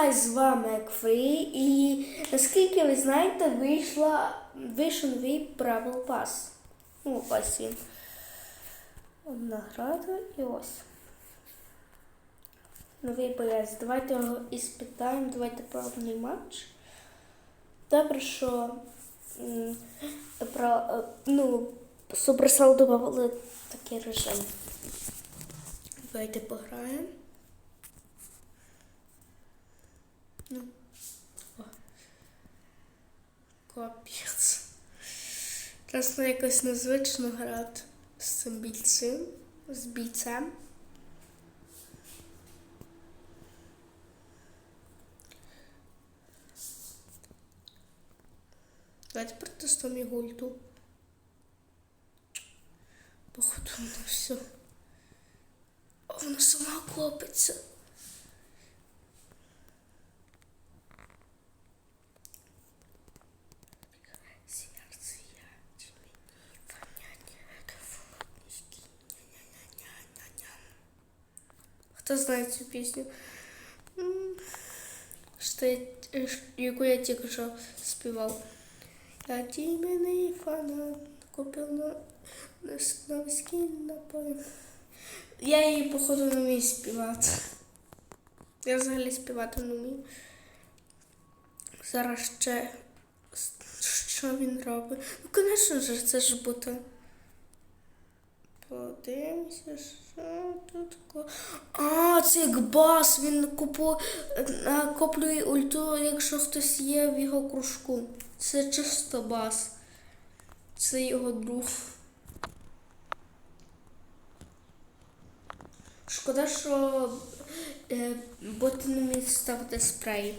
хай з вами Екфрі. І наскільки ви знаєте, вийшла, вийшов новий Бравл Пас. Ну, ось він. Награда і ось. Новий боєць. Давайте його і спитаємо. Давайте пробний матч. Добре, що про, е, ну, Суперсел додавали такий режим. Давайте пограємо. Ну. Капець. Чесно, якось незвично грати з цим бійцем. З бійцем. Давайте протестуємо його ульту. Походу воно все. Воно сама копиться. Сердце я тебе не понять. Это фоточки. Ня-ня-ня-ня-ня. Хто знає цю пісню? Що я, яку я тільки що співав. Я не фанат, купив на, на, с- новий скін на полі. Я її, походу, не вмію співати. Я взагалі співати не вмію. Зараз ще що він робить? Ну, звісно ж, це ж буде. Подивимося, що тут таке. А, це як бас, він купу... накоплює ульту, якщо хтось є в його кружку. Це чисто бас. Це його друг. Шкода, що е, боти не вміють ставити спрей.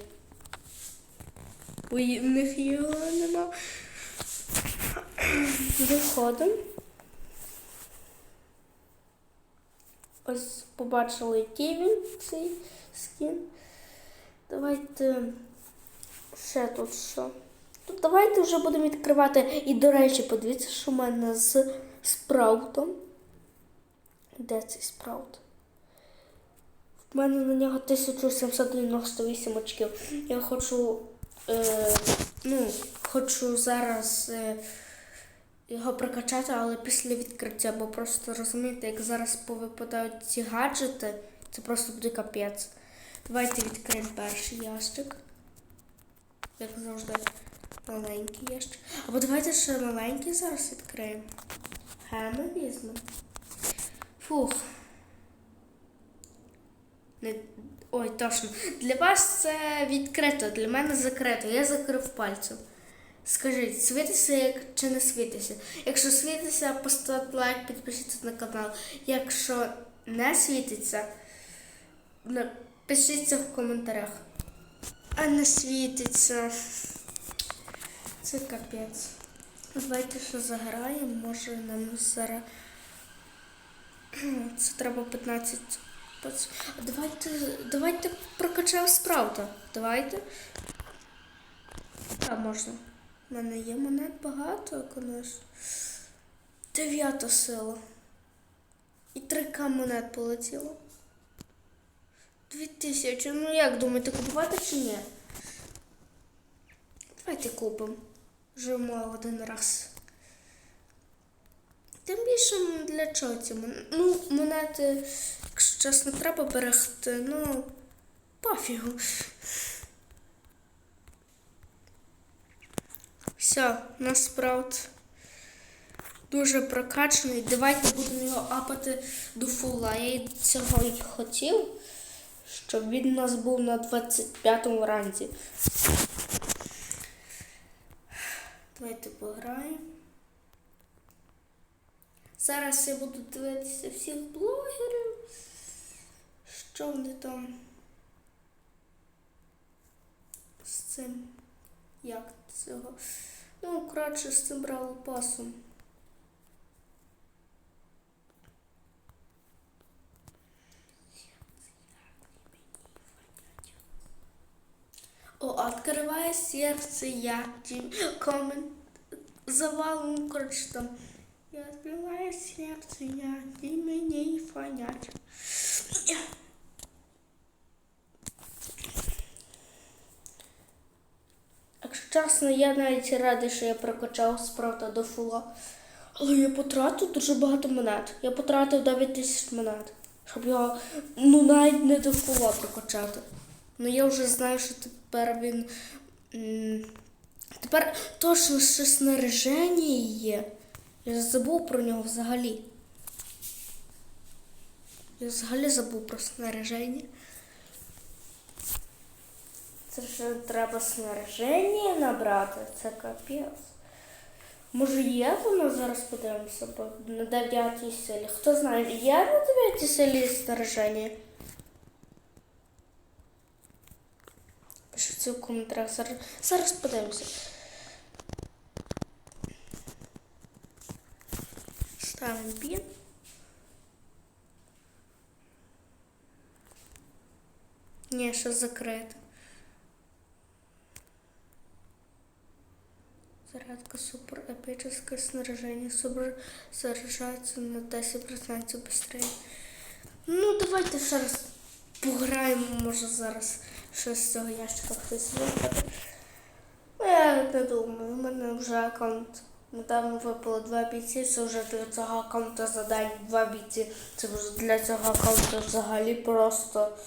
У них його нема. Виходимо. Ось побачили, який він цей скін. Давайте ще тут що. Тут давайте вже будемо відкривати. І, до речі, подивіться, що в мене з спраутом. Де цей спраут? В мене на нього 1798 очків. Я хочу, е, ну, хочу зараз е, його прокачати, але після відкриття, бо просто розумієте, як зараз повипадають ці гаджети, це просто буде капець. Давайте відкриємо перший ящик. Як завжди, маленький ящик. Або давайте ще маленький зараз відкриємо. Геми візьмемо. Фух. Не... Ой, точно. Для вас це відкрито, для мене закрито. Я закрив пальцем. Скажіть, світиться як чи не світиться? Якщо світиться, поставте лайк, підпишіться на канал. Якщо не світиться, напишіться в коментарях. А не світиться. Це капець. Давайте ще заграємо, може нам зараз. Це треба 15. А Давайте, давайте прокачаємо спраута. Давайте. Так, можна. У мене є монет багато, звісно. Дев'ята сила. І 3К монет полетіло. Дві тисячі. Ну як думаєте, купувати чи ні? Давайте купимо. Живемо один раз. Тим більше для чого ці монети? Ну, монети, якщо чесно, треба берегти, ну, пофігу. Все, у нас спраут дуже прокачаний. Давайте будемо його апати до фула. Я цього й хотів, щоб він у нас був на 25-му ранзі. Давайте пограємо. Зараз я буду дивитися всіх блогерів. Що вони там з цим. Як цього? Ну, коротше, з цим брали пасом. О, открывая сердце, я коммент завалом, короче, там. Я открываю сердце, я тебе не понять. Чесно, я навіть радий, що я прокачав справді до фула. Але я потратив дуже багато монет. Я потратив 9 тисяч монет, щоб його ну навіть не до фула прокачати. Ну я вже знаю, що тепер він. Тепер точно ще снаряження є. Я забув про нього взагалі. Я взагалі забув про снаряження. Це ще треба снаряження набрати, це капець. Може є воно зараз подивимося, бо на 9 силі. Хто знає, є на 9 силі снаряження? Пишіть в коментарях. Зараз, зараз подивимося. Ставимо пін. Ні, ще закрито. Зарядка супер эпическое снаряжение. Супер заряжается на 10% быстрее. Ну, давайте ще раз пограємо, може зараз щось з цього ящика хтось вибере. Ну, я не думаю, у мене вже аккаунт. Недавно випало два бійці, це вже для цього аккаунту за день два бійці. Це вже для цього аккаунту взагалі просто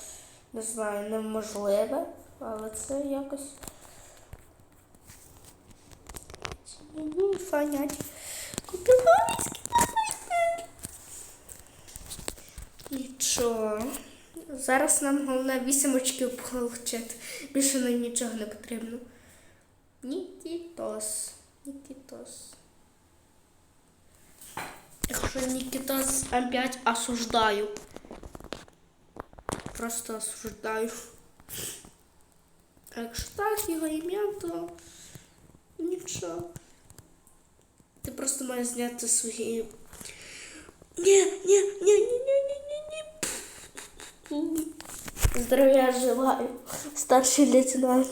не знаю, неможливе, але це якось. Фанять. Купила військи Нічого. Зараз нам головне 8 очків получити. Більше нам нічого не потрібно. Нікітос. Нікітос. Якщо Нікітос М5 осуждаю. Просто осуждаю. А якщо так, його ім'я, то нічого. Ти просто маєш зняти свої. Ні, ні, ні, ні, ні, ні, ні, ні. Здоров'я желаю, старший лейтенант.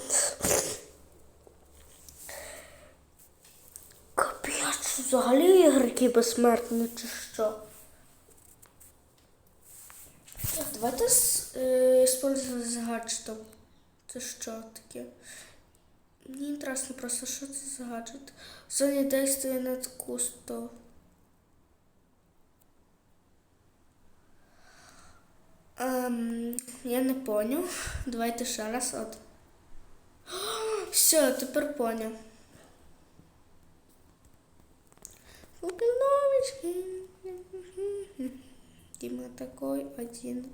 Капець, взагалі ігроки безсмертні чи що? Так, давайте с- е, з гаджетом. Це що таке? Мені інтересно просто, що це за гаджет. Зоні действия над кусто. Ем, я не поняв. Давайте ще раз от. Все, тепер поняв. Лукинович. Дима такой один.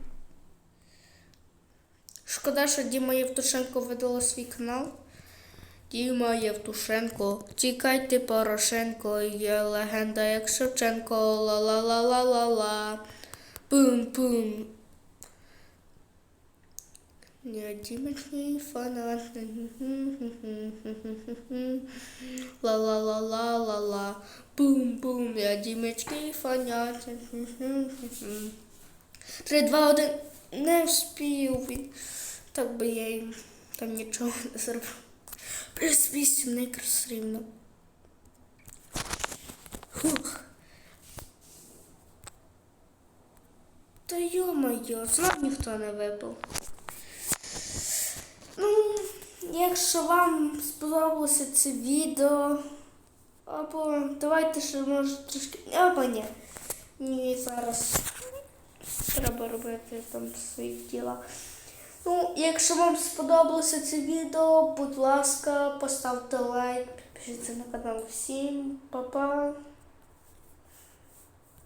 Шкода, що Діма Євтушенко видало свій канал. Діма Євтушенко, тікайте Порошенко, є легенда як Шевченко, ла-ла-ла-ла-ла-ла. Пум-пум. Я Дімочний фанат. Ла-ла-ла-ла-ла-ла. Бум-бум, я Дімочний фанат. Три, два, один. Не вспів. Так би я їм там нічого не зробив. Плюс вісім не якраз рівно. Фух. Та йо-моє, знов ніхто не випав. Ну, якщо вам сподобалося це відео, або давайте ще може трошки. Або ні. Ні, зараз треба робити там свої діла. Ну, якщо вам сподобалося це відео, будь ласка, поставте лайк, підпишіться на канал. Всім па-па!